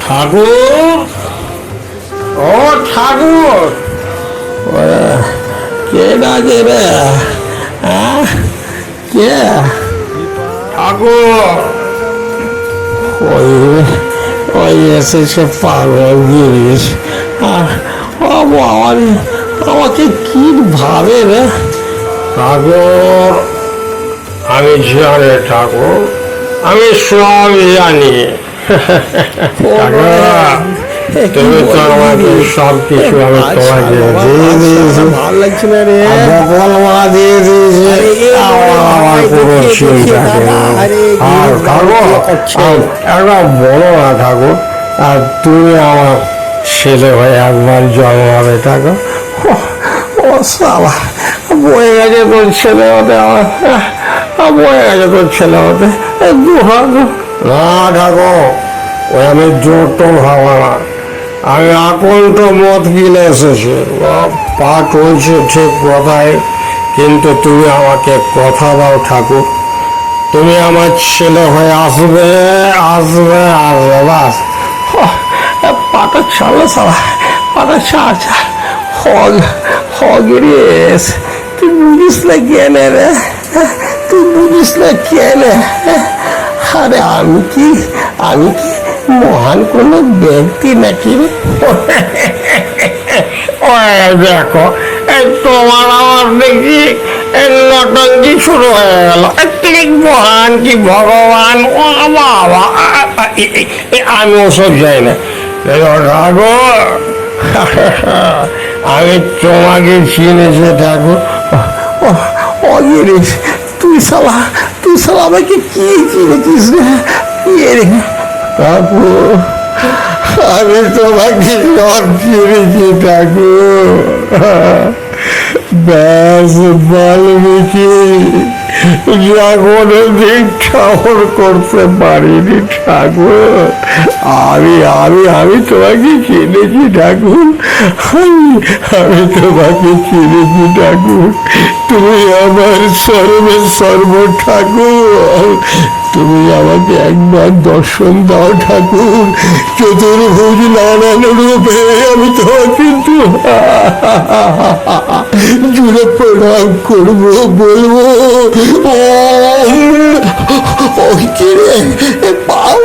ঠাকুর? ও ঠাকুর! কে ডাকে রে? কে? ঠাকুর! ওই ওই এসেছে পাগল গিরিশ ও আমার আমাকে কি ভাবে রে ঠাকুর আমি জানি ঠাকুর আমি সব জানি। দিয়ে ভালো লাগছে না মা দিয়ে দিয়েছে আমার কোনো আর না ঠাকুর আর তুমি আমার ছেলে হয়ে একবার জন্মাবে ঠাকুর ও সালা বয়ে গেছে তোর ছেলে হতে আমার বয়ে গেছে তোর ছেলে হতে দু হাত না ঠাকুর ওই আমি জোর টোর ভাবো না আমি আকন্ত মত কিনে এসেছি। পাঠ হয়েছে ঠিক কথাই, কিন্তু তুমি আমাকে কথা দাও ঠাকুর। তুমি আমার ছেলে হয়ে আসবে আসবে আসবে, বাস। পাটা ছাড়লো সালা, পাটা ছাড় ছাড়। হগ হগিরিস তুই বুঝিস না কেনে রে? তুই বুঝিস না কেনে? আরে আমি কি আমি কি মহান কোনো ব্যক্তি নাকি? দেখো তোমার আমার দেখি নটঙ্কি শুরু হয়ে গেল। তিনি মহান কি ভগবান? ও বাবা আমি ওসব যাই না। ঠাকুর, আমি তোমাকে চিনেছি ঠাকুর। অগিরিস তুই সালা তুই সালা আমাকে কি কিনেছিস রে? ইয়ে রে? কাকু, আমি তোমাকে সব চিনেছি কাকু। ব্যাস বাল্মীকি যখন দিন ঠাকুর করতে পারিনি ঠাকুর। আমি আমি আমি তোমাকে চিনেছি ঠাকুর। আমি আমি তোমাকে চিনেছি ঠাকুর। তুমি আমার সর্বে সর্ব ঠাকুর। তুমি আমাকে একবার দর্শন দাও ঠাকুর চতুর্ভুজ নানান রূপে আমি তোমার কিন্তু জুড়ে প্রণাম করব বলব পাও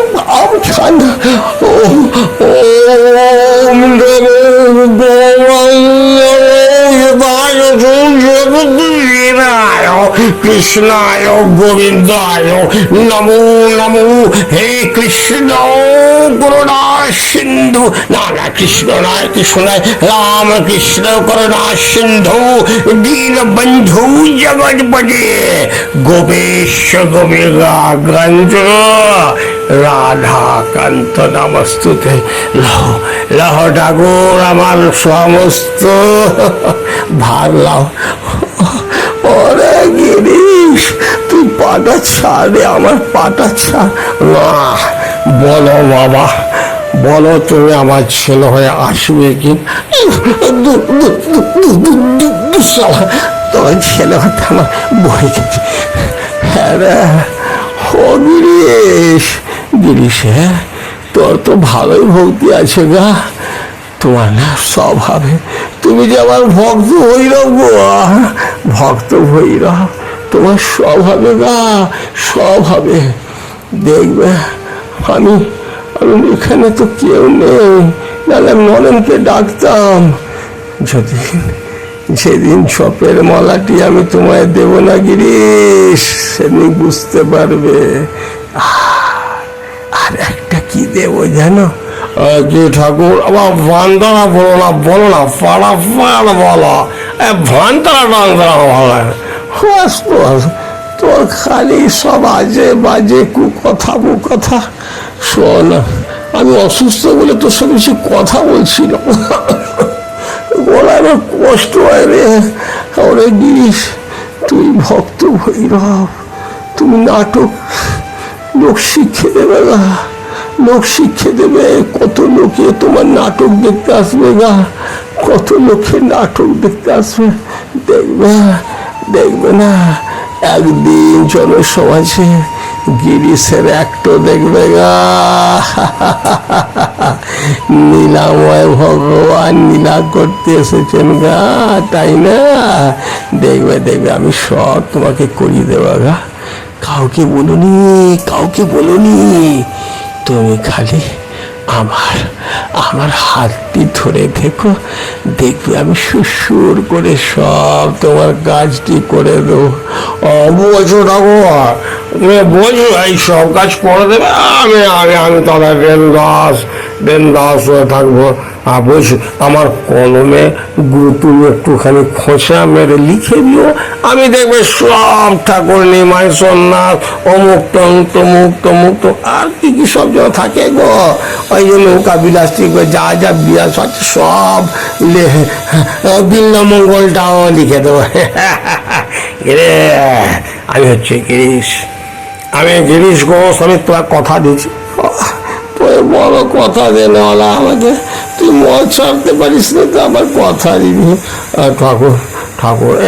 কৃষ্ণায় গোবিন্দায় নমো নমো। হে কৃষ্ণ করুণা সিন্ধু। না না, কৃষ্ণ নয় কৃষ্ণ নয়। রাম কৃষ্ণ করুণা সিন্ধু। দীন বন্ধু জগৎপতি গোপেশ গোপিকা গঞ্জ রাধা কান্ত নমস্তুতে। লহ লহ ঠাকুর আমার সমস্ত। ভার লাও ওরে গিরিশ তুই পাটা ছাড়ে আমার পাটা ছাড়। না বলো বাবা, বলো তুমি আমার ছেলে হয়ে আসবে কি? তোমার ছেলে হতে আমার বই হ্যাঁ ও গিরিশ গিরিশ হ্যাঁ? তোর তো ভালোই ভক্তি আছে গা। তোমার না স্বভাবে তুমি যে আমার ভক্ত গো ভক্ত ভৈরব। তোমার স্বভাবে গা হবে। দেখবে, আমি আমি এখানে তো কেউ নেই, নাহলে নরেনকে ডাকতাম। যদি যেদিন চপের মালাটি আমি তোমায় দেব না গিরিশ সেদিন বুঝতে পারবে। আর একটা কি দেব জানো? যে ঠাকুর আবার ভান্তারা বলো না বলো না পাড়া পাড় বলো ভান্তারা টান্তারা বলো হাস হাস তোর খালি সব আজে বাজে কু কথা কু কথা শোন, আমি অসুস্থ বলে তোর সাথে বেশি কথা বলছি না গলায় কষ্ট হয় রে। ওরে গিরিশ, তুই ভক্ত ভৈরব, তুমি নাটক লোক শিক্ষে দেবে গা লোক শিক্ষে দেবে কত লোকে তোমার নাটক দেখতে আসবে গা, কত লোকে নাটক দেখতে আসবে, দেখবে। দেখবে না? একদিন জনসমাজে গিরিশের একটু দেখবে গা। নীলাময় ভগবান নীলা করতে এসেছেন গা, তাই না? দেখবে দেখবে, আমি সব তোমাকে করিয়ে দেবো গা। কাউকে বলুনি কাউকে বলুনি। তুমি খালি আমার আমার হাতটি ধরে দেখো দেখবে আমি সুসুর করে সব তোমার কাজটি করে দেবো। বোঝো ঠাকুর? বোঝো, এই সব কাজ করে দেবে। আমি আমি আমি তাদের বেন্দাস বেন্দাস হয়ে থাকব। আর বলছি আমার কলমে তুমি একটুখানি খোঁচা মেরে লিখে দিও। আমি দেখবে সব ঠাকুর নিমাই, সন্ন্যাস, অমুক, তমুক তমুক তমুক তো আর কি কি সব যেন থাকে গো? ওই যে নৌকা, বিলাসী যা যা বিলাস আছে, সব বিল্লমঙ্গলটাও লিখে দেবো। রে আমি হচ্ছে গিরিশ। আমি গিরিশ ঘোষ, আমি তোর কথা দিচ্ছি। বড় কথা দেনেওয়ালা আমাকে। তুই মদ ছাড়তে পারিস না তো আমার কথা দিবি। ঠাকুর ঠাকুর এ-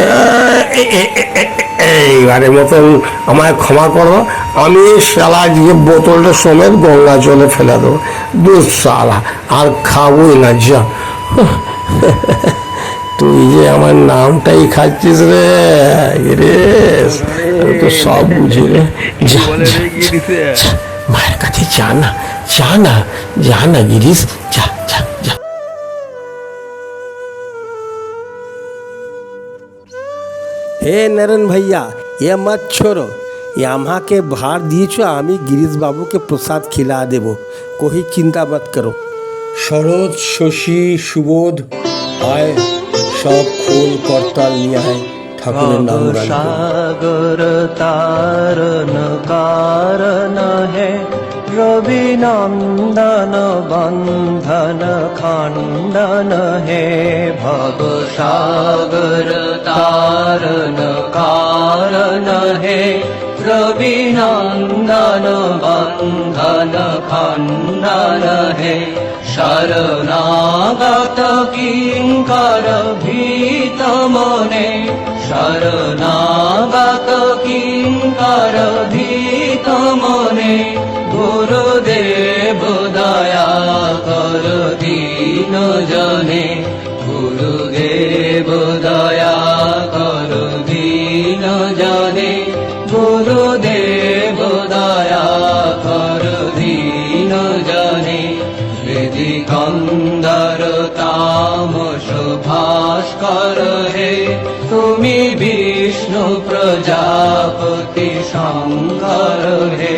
এ- এ- এ- এ- এইবারের মতন আমায় ক্ষমা করো। আমি শালা দিয়ে বোতলটা সমেত গঙ্গা জলে ফেলে দেবো। দু সালা আর খাবোই না যা। তুই যে আমার নামটাই খাচ্ছিস রে রে তো সব বুঝি রে। যা, मायर कथे जाना जाना जाना गिरीश जा जा जा। हे नरन भैया ये मत छोड़ो। यहाँ के भार दिए छो हमी गिरीश बाबू के प्रसाद खिला देव कोई चिंता मत करो। शरद शशी सुबोध आए सब खोल पड़ताल लिया है ঠাকুরের নাম সাগর তার কারণ হে। রবি নন্দন বন্ধন খন্ডন হে। ভব সাগর তার কারণ হে। রবি নন্দন বন্ধন খন্ডন হে। শরণাগত কিঙ্কর ভীত মনে। শরণাগত কিঙ্কর ভীত মনে গুরুদেব দয়া কর দীন জনে গুরুদেব দয়া কর দীন জনে গুরুদেব প্রজাপতি শঙ্কর হে,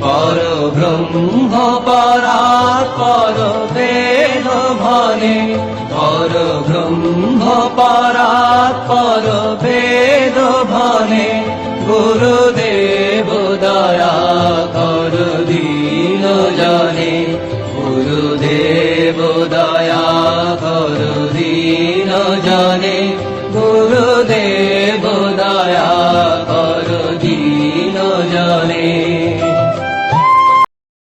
পর ব্রহ্ম পরাৎ পর বেদ ভনে, পর ব্রহ্ম পরাৎ পর বেদ ভনে, গুরু